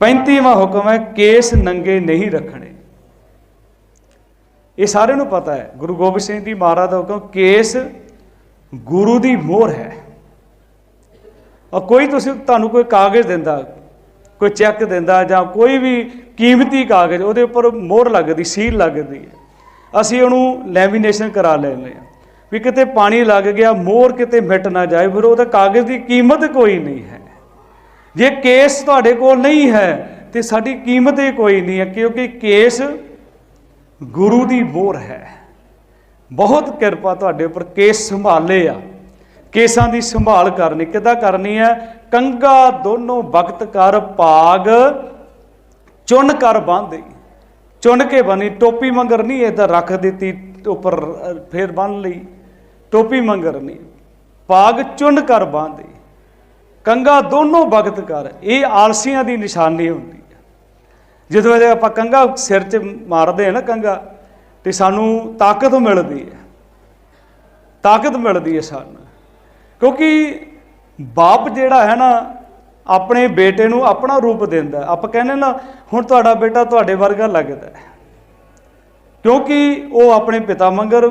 35ਵਾਂ ਹੁਕਮ ਹੈ, ਕੇਸ ਨੰਗੇ ਨਹੀਂ ਰੱਖਣੇ। ਇਹ ਸਾਰਿਆਂ ਨੂੰ ਪਤਾ ਹੈ, ਗੁਰੂ ਗੋਬਿੰਦ ਸਿੰਘ ਜੀ ਮਹਾਰਾਜ ਦਾ ਹੁਕਮ, ਕੇਸ ਗੁਰੂ ਦੀ ਮੋਹਰ ਹੈ। ਔਰ ਕੋਈ ਤੁਸੀਂ, ਤੁਹਾਨੂੰ ਕੋਈ ਕਾਗਜ਼ ਦਿੰਦਾ, ਕੋਈ ਚੈੱਕ ਦਿੰਦਾ ਜਾਂ ਕੋਈ ਵੀ ਕੀਮਤੀ ਕਾਗਜ਼, ਉਹਦੇ ਉੱਪਰ ਮੋਹਰ ਲੱਗਦੀ, ਸੀਲ ਲੱਗਦੀ ਹੈ। ਅਸੀਂ ਉਹਨੂੰ ਲੈਮੀਨੇਸ਼ਨ ਕਰਾ ਲੈਂਦੇ ਹਾਂ। ਵੀ ਕਿਤੇ ਪਾਣੀ ਲੱਗ ਗਿਆ, ਮੋਹਰ ਕਿਤੇ ਮਿਟ ਨਾ ਜਾਏ, ਫਿਰ ਉਹਦਾ ਕਾਗਜ਼ ਦੀ ਕੀਮਤ ਕੋਈ ਨਹੀਂ ਹੈ। ਜੇ ਕੇਸ ਤੁਹਾਡੇ ਕੋਲ ਨਹੀਂ ਹੈ ਤੇ ਸਾਡੀ ਕੀਮਤ ਹੀ ਕੋਈ ਨਹੀਂ ਹੈ ਕਿਉਂਕਿ ਕੇਸ ਗੁਰੂ ਦੀ ਮੋਹਰ ਹੈ। ਬਹੁਤ ਕਿਰਪਾ ਤੁਹਾਡੇ ਉੱਪਰ ਕੇਸ ਸੰਭਾਲੇ ਆ। ਕੇਸਾਂ ਦੀ ਸੰਭਾਲ ਕਰਨੀ ਕਿੱਦਾਂ ਕਰਨੀ ਹੈ? ਕੰਗਾ ਦੋਨੋਂ ਵਕਤ ਕਰ ਪਾਗ ਚੁਣ ਕਰ ਬਾਂਧੇ। ਚੁਣ ਕੇ ਬਣੀ ਟੋਪੀ ਮੰਗਰ ਨਹੀਂ ਇਦਾਂ ਰੱਖ ਦਿੱਤੀ ਉੱਪਰ ਅ, ਫੇਰ ਬੰਨ ਲਈ। ਟੋਪੀ ਮੰਗਰ ਨਹੀਂ। ਪਾਗ ਚੁਣ ਕਰ ਬਾਂਧੇ। ਕੰਗਾ ਦੋਨੋਂ ਵਕਤ ਕਰ, ਇਹ ਆਲਸੀਆਂ ਦੀ ਨਿਸ਼ਾਨੀ ਹੁੰਦੀ ਹੈ। ਜਦੋਂ ਇਹਦੇ ਆਪਾਂ ਕੰਗਾ ਸਿਰ 'ਚ ਮਾਰਦੇ ਆ ਨਾ ਕੰਗਾ, ਤੇ ਸਾਨੂੰ ਤਾਕਤ ਮਿਲਦੀ ਹੈ। ਤਾਕਤ ਮਿਲਦੀ ਹੈ ਸਾਨੂੰ। ਕਿਉਂਕਿ ਬਾਪ ਜਿਹੜਾ ਹੈ ਨਾ, ਆਪਣੇ ਬੇਟੇ ਨੂੰ ਆਪਣਾ ਰੂਪ ਦਿੰਦਾ ਆਪਾਂ ਕਹਿੰਦੇ ਨਾ, ਹੁਣ ਤੁਹਾਡਾ ਬੇਟਾ ਤੁਹਾਡੇ ਵਰਗਾ ਲੱਗਦਾ ਕਿਉਂਕਿ ਉਹ ਆਪਣੇ ਪਿਤਾ ਮੰਗਰ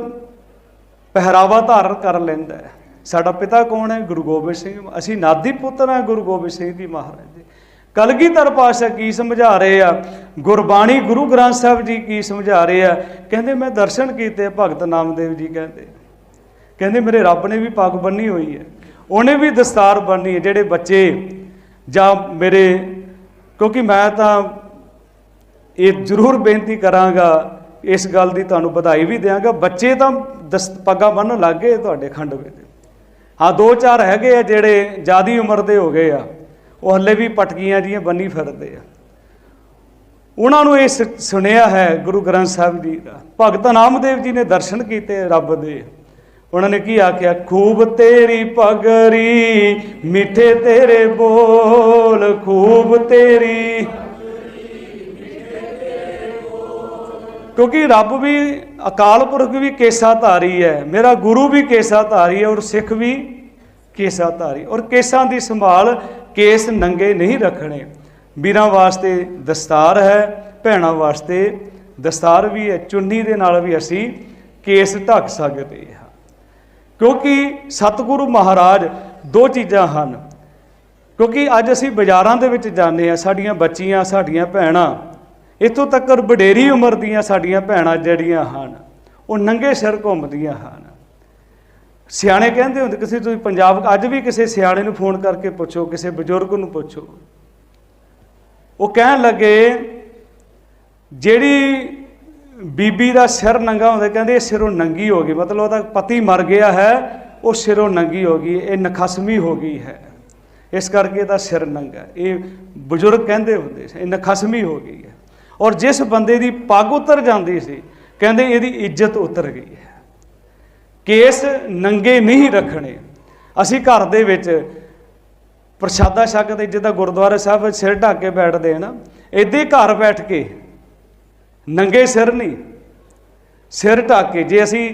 ਪਹਿਰਾਵਾ ਧਾਰਨ ਕਰ ਲੈਂਦਾ ਹੈ। ਸਾਡਾ ਪਿਤਾ ਕੌਣ ਹੈ? ਗੁਰੂ ਗੋਬਿੰਦ ਸਿੰਘ ਅਸੀਂ ਨਾਦੀ ਪੁੱਤਰ ਹਾਂ, ਗੁਰੂ ਗੋਬਿੰਦ ਸਿੰਘ ਜੀ ਮਹਾਰਾਜ ਦੇ। ਕਲਗੀਧਰ ਪਾਸ਼ਾ ਕੀ ਸਮਝਾ ਰਹੇ ਆ? ਗੁਰਬਾਣੀ ਗੁਰੂ ਗ੍ਰੰਥ ਸਾਹਿਬ ਜੀ ਕੀ ਸਮਝਾ ਰਹੇ ਆ? ਕਹਿੰਦੇ, ਮੈਂ ਦਰਸ਼ਨ ਕੀਤੇ, ਭਗਤ ਨਾਮਦੇਵ ਜੀ ਕਹਿੰਦੇ। ਕਹਿੰਦੇ, ਮੇਰੇ ਰੱਬ ਨੇ ਵੀ ਪੱਗ ਬੰਨੀ ਹੋਈ ਹੈ। ਉਹਨੇ ਵੀ ਦਸਤਾਰ ਬੰਨੀ ਹੈ। ਜਿਹੜੇ ਬੱਚੇ ਜਾਂ ਮੇਰੇ, ਕਿਉਂਕਿ ਮੈਂ ਤਾਂ ਇਹ ਜ਼ਰੂਰ ਬੇਨਤੀ ਕਰਾਂਗਾ, ਇਸ ਗੱਲ ਦੀ ਤੁਹਾਨੂੰ ਵਧਾਈ ਵੀ ਦਿਆਂਗਾ। ਬੱਚੇ ਤਾਂ ਦਸ, ਪੱਗਾਂ ਬੰਨ੍ਹਣ ਲੱਗ ਗਏ ਤੁਹਾਡੇ ਖੰਡ ਵਿੱਚ। ਹਾਂ ਦੋ ਚਾਰ ਹੈਗੇ ਆ ਜਿਹੜੇ ਜਿਆਦੀ ਉਮਰ ਦੇ ਹੋ ਗਏ ਆ, ਉਹ ਹੱਲੇ ਵੀ ਪਟਕੀਆਂ ਜੀਆਂ ਬੰਨੀ ਫਿਰਦੇ ਆ। ਉਹਨਾਂ ਨੂੰ ਇਹ ਸ- ਸੁਣਿਆ ਹੈ ਗੁਰੂ ਗ੍ਰੰਥ ਸਾਹਿਬ ਜੀ ਦਾ। ਭਗਤ ਨਾਮਦੇਵ ਜੀ ਨੇ ਦਰਸ਼ਨ ਕੀਤੇ ਰੱਬ ਦੇ। ਉਹਨਾਂ ਨੇ ਕੀ ਆਖਿਆ? ਖੂਬ ਤੇਰੀ ਪਗਰੀ, ਮਿੱਠੇ ਤੇਰੇ ਬੋਲ, ਖੂਬ ਤੇਰੀ ਕਿਉਂਕਿ ਰੱਬ ਵੀ, ਅਕਾਲ ਪੁਰਖ ਵੀ ਕੇਸਾ ਧਾਰੀ ਹੈ। ਮੇਰਾ ਗੁਰੂ ਵੀ ਕੇਸਾ ਧਾਰੀ ਹੈ ਔਰ ਸਿੱਖ ਵੀ ਕੇਸਾ ਧਾਰੀ ਔਰ ਕੇਸਾਂ ਦੀ ਸੰਭਾਲ ਕੇਸ ਨੰਗੇ ਨਹੀਂ ਰੱਖਣੇ। ਵੀਰਾਂ ਵਾਸਤੇ ਦਸਤਾਰ ਹੈ, ਭੈਣਾਂ ਵਾਸਤੇ ਦਸਤਾਰ ਵੀ ਹੈ। ਚੁੰਨੀ ਦੇ ਨਾਲ ਵੀ ਅਸੀਂ ਕੇਸ ਢੱਕ ਸਕਦੇ ਹਾਂ। ਕਿਉਂਕਿ ਸਤਿਗੁਰੂ ਮਹਾਰਾਜ ਦੋ ਚੀਜ਼ਾਂ ਹਨ। ਕਿਉਂਕਿ ਅੱਜ ਅਸੀਂ ਬਾਜ਼ਾਰਾਂ ਦੇ ਵਿੱਚ ਜਾਂਦੇ ਆ ਸਾਡੀਆਂ ਬੱਚੀਆਂ, ਸਾਡੀਆਂ ਭੈਣਾਂ ਇੱਥੋਂ ਤੱਕ ਵਡੇਰੀ ਉਮਰ ਦੀਆਂ ਸਾਡੀਆਂ ਭੈਣਾਂ ਜਿਹੜੀਆਂ ਹਨ, ਉਹ ਨੰਗੇ ਸਿਰ ਘੁੰਮਦੀਆਂ ਹਨ। ਸਿਆਣੇ ਕਹਿੰਦੇ ਹੁੰਦੇ, ਕਿਸੇ ਤੁਸੀਂ ਪੰਜਾਬ, ਅੱਜ ਵੀ ਕਿਸੇ ਸਿਆਣੇ ਨੂੰ ਫੋਨ ਕਰਕੇ ਪੁੱਛੋ, ਕਿਸੇ ਬਜ਼ੁਰਗ ਨੂੰ ਪੁੱਛੋ। ਉਹ ਕਹਿਣ ਲੱਗੇ, ਜਿਹੜੀ ਬੀਬੀ ਦਾ ਸਿਰ ਨੰਗਾ ਹੁੰਦਾ, ਕਹਿੰਦੇ ਇਹ ਸਿਰੋਂ ਨੰਗੀ ਹੋ ਗਈ, ਮਤਲਬ ਉਹਦਾ ਪਤੀ ਮਰ ਗਿਆ ਹੈ, ਉਹ ਸਿਰੋਂ ਨੰਗੀ ਹੋ ਗਈ, ਇਹ ਨਖਸਮੀ ਹੋ ਗਈ ਹੈ। ਇਸ ਕਰਕੇ ਇਹਦਾ ਸਿਰ ਨੰਗਾ ਇਹ ਬਜ਼ੁਰਗ ਕਹਿੰਦੇ ਹੁੰਦੇ ਇਹ ਨਖਸਮੀ ਹੋ ਗਈ ਹੈ। ਔਰ ਜਿਸ ਬੰਦੇ ਦੀ ਪੱਗ ਉਤਰ ਜਾਂਦੀ ਸੀ, ਕਹਿੰਦੇ ਇਹਦੀ ਇੱਜ਼ਤ ਉਤਰ ਗਈ ਹੈ। ਕੇਸ ਨੰਗੇ ਨਹੀਂ ਰੱਖਣੇ। ਅਸੀਂ ਘਰ ਦੇ ਵਿੱਚ ਪ੍ਰਸ਼ਾਦਾ ਛਕਦੇ ਜਿੱਦਾਂ ਗੁਰਦੁਆਰਾ ਸਾਹਿਬ ਵਿੱਚ ਸਿਰ ਢੱਕ ਕੇ ਬੈਠਦੇ ਆ ਨਾ ਏਦਾਂ ਘਰ ਬੈਠ ਕੇ ਨੰਗੇ ਸਿਰ ਨਹੀਂ, ਸਿਰ ਢੱਕ ਕੇ ਜੇ ਅਸੀਂ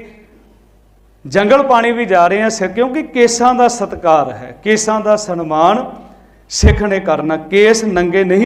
ਜੰਗਲ ਪਾਣੀ ਵੀ ਜਾ ਰਹੇ ਹਾਂ ਸਿਰ, ਕਿਉਂਕਿ ਕੇਸਾਂ ਦਾ ਸਤਕਾਰ ਹੈ, ਕੇਸਾਂ ਦਾ ਸਨਮਾਨ ਸਿੱਖ ਨੇ ਕਰਨਾ, ਕੇਸ ਨੰਗੇ ਨਹੀਂ